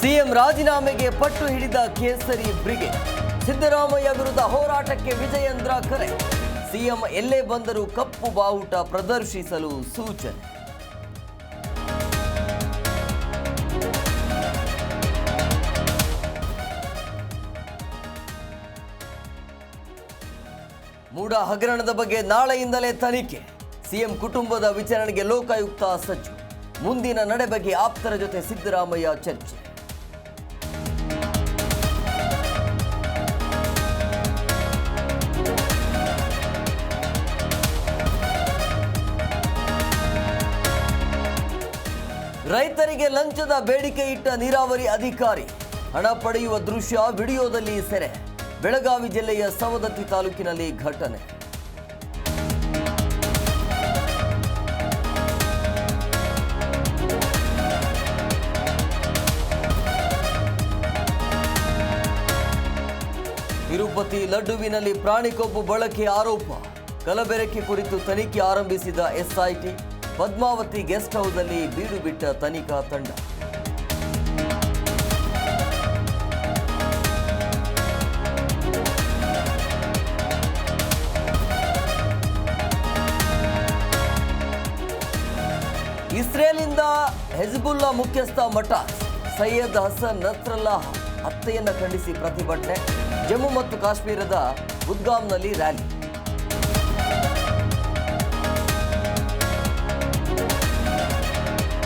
CM ರಾಜೀನಾಮೆಗೆ ಪಟ್ಟು ಹಿಡಿದ ಕೇಸರಿ ಬ್ರಿಗೇಡ್. ಸಿದ್ದರಾಮಯ್ಯ ವಿರುದ್ಧ ಹೋರಾಟಕ್ಕೆ ವಿಜಯೇಂದ್ರ ಕರೆ. ಸಿಎಂ ಎಲ್ಲೇ ಬಂದರೂ ಕಪ್ಪು ಬಾವುಟ ಪ್ರದರ್ಶಿಸಲು ಸೂಚನೆ. ಮೂಡ ಹಗರಣದ ಬಗ್ಗೆ ನಾಳೆಯಿಂದಲೇ ತನಿಖೆ. ಸಿಎಂ ಕುಟುಂಬದ ವಿಚಾರಣೆಗೆ ಲೋಕಾಯುಕ್ತ ಸಜ್ಜು ಮುಂದಿನ ನಡೆ ಬಗ್ಗೆ ಆಪ್ತರ ಜೊತೆ ಸಿದ್ದರಾಮಯ್ಯ ಚರ್ಚೆ. ರೈತರಿಗೆ ಲಂಚದ ಬೇಡಿಕೆ ಇಟ್ಟ ನೀರಾವರಿ ಅಧಿಕಾರಿ, ಹಣ ಪಡೆಯುವ ದೃಶ್ಯ ವಿಡಿಯೋದಲ್ಲಿ ಸೆರೆ, ಬೆಳಗಾವಿ ಜಿಲ್ಲೆಯ ಸವದತ್ತಿ ತಾಲೂಕಿನಲ್ಲಿ ಘಟನೆ. ತಿರುಪತಿ ಲಡ್ಡುವಿನಲ್ಲಿ ಪ್ರಾಣಿಕೊಬ್ಬು ಬಳಕೆ ಆರೋಪ, ಕಲಬೆರಕೆ ಕುರಿತು ತನಿಖೆ ಆರಂಭಿಸಿದ ಎಸ್ಐಟಿ. ಪದ್ಮಾವತಿ ಗೆಸ್ಟ್ ಹೌಸ್ನಲ್ಲಿ ಬೀಡು ಬಿಟ್ಟ ತನಿಖಾ ತಂಡ. ಇಸ್ರೇಲಿಂದ ಹೆಜ್ಬುಲ್ಲಾ ಮುಖ್ಯಸ್ಥ ಮಠ, ಸೈಯದ್ ಹಸನ್ ನತ್ರಲ್ಲಾ ಹತ್ಯೆಯನ್ನು ಖಂಡಿಸಿ ಪ್ರತಿಭಟನೆ, ಜಮ್ಮು ಮತ್ತು ಕಾಶ್ಮೀರದ ಬುದ್ಗಾಮ್ನಲ್ಲಿ ರ್ಯಾಲಿ.